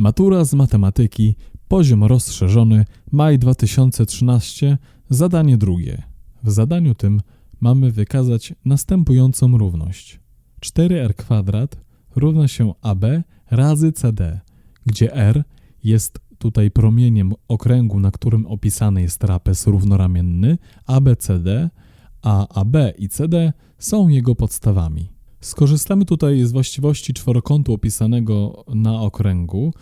Matura z matematyki, poziom rozszerzony, maj 2013, zadanie drugie. W zadaniu tym mamy wykazać następującą równość. 4r kwadrat równa się AB razy CD, gdzie R jest tutaj promieniem okręgu, na którym opisany jest trapez równoramienny ABCD, a AB i CD są jego podstawami. Skorzystamy tutaj z właściwości czworokątu opisanego na okręgu,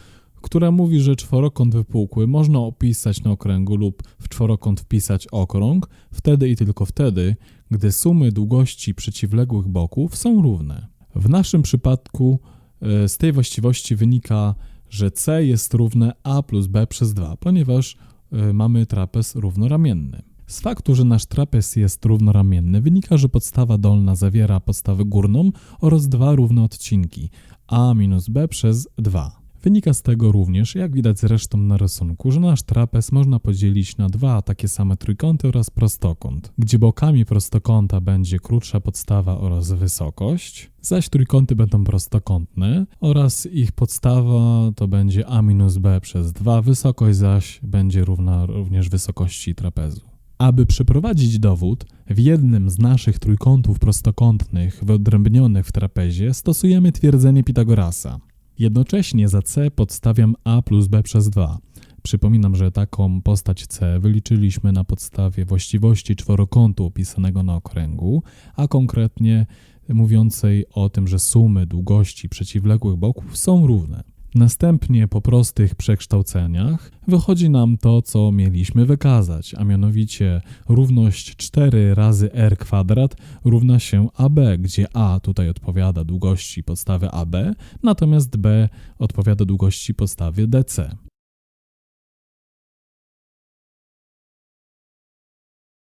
która mówi, że czworokąt wypukły można opisać na okręgu lub w czworokąt wpisać okrąg, wtedy i tylko wtedy, gdy sumy długości przeciwległych boków są równe. W naszym przypadku e, z tej właściwości wynika, że C jest równe A plus B przez 2, ponieważ e, mamy trapez równoramienny. Z faktu, że nasz trapez jest równoramienny, wynika, że podstawa dolna zawiera podstawę górną oraz dwa równe odcinki a minus b przez 2. Wynika z tego również, jak widać zresztą na rysunku, że nasz trapez można podzielić na dwa takie same trójkąty oraz prostokąt, gdzie bokami prostokąta będzie krótsza podstawa oraz wysokość, zaś trójkąty będą prostokątne oraz ich podstawa to będzie a minus b przez 2, wysokość zaś będzie równa również wysokości trapezu. Aby przeprowadzić dowód, w jednym z naszych trójkątów prostokątnych wyodrębnionych w trapezie stosujemy twierdzenie Pitagorasa. Jednocześnie za c podstawiam a plus b przez 2. Przypominam, że taką postać c wyliczyliśmy na podstawie właściwości czworokątu opisanego na okręgu, a konkretnie mówiącej o tym, że sumy długości przeciwległych boków są równe. Następnie po prostych przekształceniach wychodzi nam to, co mieliśmy wykazać, a mianowicie równość 4 razy r kwadrat równa się AB, gdzie a tutaj odpowiada długości podstawy AB, natomiast b odpowiada długości podstawy DC.